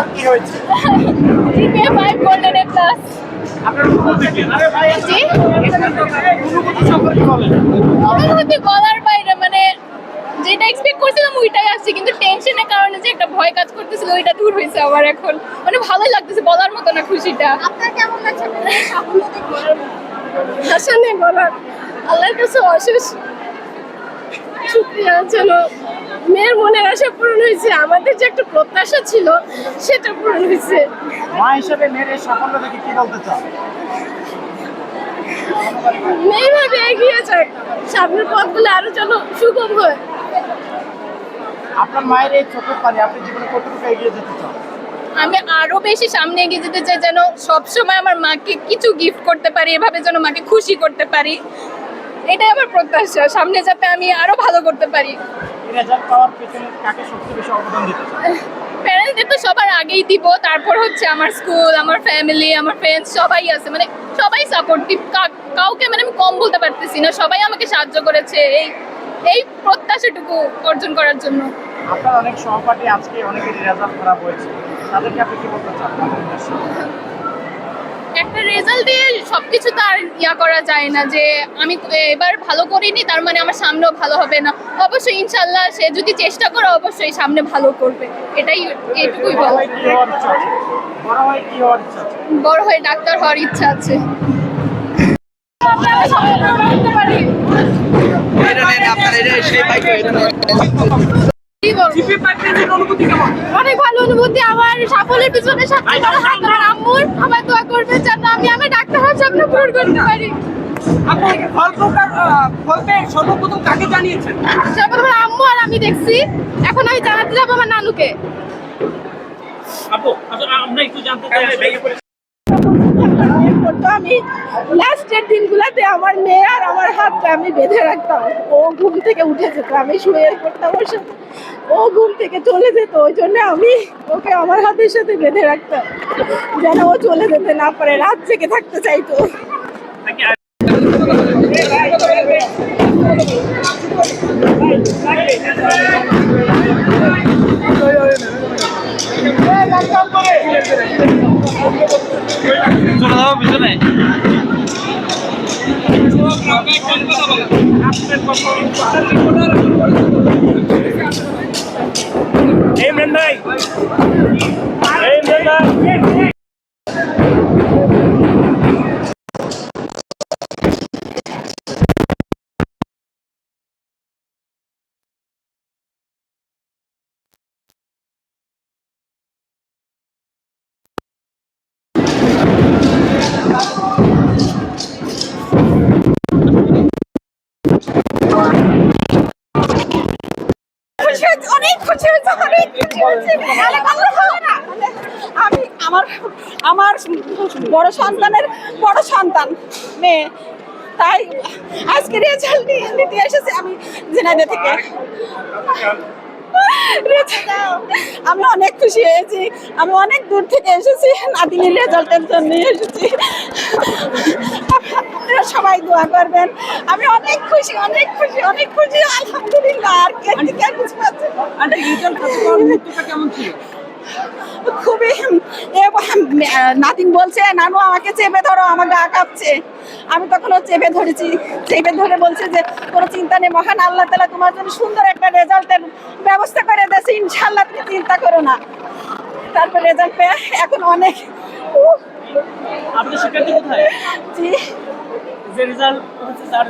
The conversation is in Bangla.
আপনার কি হয়েছে? জিপিএ 5 গোল্ডেন এ প্লাস বাইরে মানে যেটা এক্সপেক্ট করছিলাম ওইটাই আসছে কিন্তু টেনশনের কারণে যে একটা ভয় কাজ করতেছিল ওইটা দূর হয়েছে আমার এখন। মানে ভালো লাগতেছে বলার মতো না খুশিটা। আসলে বলার আল্লাহর কাছে অশেষ। শুক্রিয়া যেন মেয়ের মনের আশা পূরণ হয়েছে। আমাদের যে একটা প্রত্যাশা ছিল সেটা পূরণ হয়েছে। মা হিসেবে মেয়ের এই সাফল্য দেখে কি বলতে চান মেয়েভাবে এগিয়ে যাক। সামনের পথগুলো আরও যেন সুগম হয়। আপনার মায়ের এই চোখের পানি আপনি জীবনে কতটুকু এগিয়ে যেতে চান? আমি আরও বেশি সামনে এগিয়ে যেতে চাই যেন সবসময় আমার মাকে কিছু গিফট করতে পারি এভাবে যেন মাকে খুশি করতে পারি। এটাই আমার প্রত্যাশা। সামনে যাতে আমি আরও ভালো করতে পারি। প্যারেন্টসদের তো সবার আগেই দিব তারপর হচ্ছে আমার স্কুল আমার ফ্যামিলি আমার ফ্রেন্ডস সবাই আছে। মানে সবাই সাপোর্টিভ কাউকে মানে আমি কম বলতে পারতেছি না। সবাই আমাকে সাহায্য করেছে এই এই প্রত্যাশাটুকু অর্জন করার জন্য। আপনার অনেক সহপাঠী আজকে অনেকেরই রেজাল্ট খারাপ হয়েছে। তাদেরকে আপনি কি বলতে চান? একটা রেজাল্ট দিয়ে সবকিছু তো আর ইয়া করা যায় না যে আমি এবার ভালো করিনি, তার মানে আমার সামনেও ভালো হবে না। অবশ্যই ইনশাল্লাহ সে যদি চেষ্টা করে, অবশ্যই সামনে ভালো করবে। এটাই এটুকুই বল বড় হয়ে ডাক্তার হওয়ার ইচ্ছা আছে। আপনারা সেই? অনেক ভালো অনুভূতি আমার সাফল্যের পিছনে সবচেয়ে আমার আম্মুর আমার দোয়া করবে যেন আমি আমার ডাক্তার হওয়ার স্বপ্ন পূরণ করতে পারি। আম্মু আর আমি দেখছি। এখন আমি জানাতে যাব আমার নানুকে। আপু আমরা একটু জানতে চাই আসলে- আমি লাস্টের দিনগুলোতে আমার মেয়ে আর আমার হাতটা আমি বেঁধে রাখতাম ও ঘুম থেকে উঠে যেত আমি শুয়ে পড়তাম ওর সাথে ও ঘুম থেকে চলে যেত ওই জন্য আমি ওকে আমার হাতের সাথে বেঁধে রাখতাম যেন ও চলে যেতে না পারে রাত জেগে থাকতে চাইতো চলে যাব পিছনে। এই ইমরান এই ইমরান খুশি হয়েছে, অনেক খুশি হয়েছে, অনেক খুশি হয়েছে। না। আমি আমার আমার বড় সন্তানের, বড় সন্তান, মেয়ে। তাই আজকে রেজাল্ট নিতে এসেছি আমি ঝিনাইদহ থেকে। আমি অনেক খুশি হয়েছি। আমি অনেক দূর থেকে এসেছি নাদিনীর রেজাল্টের জন্য এসেছি। দোয়া করবেন। আমি অনেক খুশি অনেক খুশি অনেক খুশি। আলহামদুলিল্লাহ আর কে কিছু পাচ্ছে কেমন ছিল? খুবই নাতিন বলছে নানু আমাকে চেপে ধরো আমার গা কাঁপছে। আমি তখনও চেপে ধরেছি। চেপে ধরে বলছে যে কোনো চিন্তা নেই মহান আল্লাহ তালা তোমার জন্য সুন্দর একটা রেজাল্টের ব্যবস্থা করে দিয়েছে। ইনশাল্লাহ তুমি চিন্তা করো না। তারপর রেজাল্ট পেয়ে এখন অনেক জি। যে রেজাল্ট হচ্ছে তার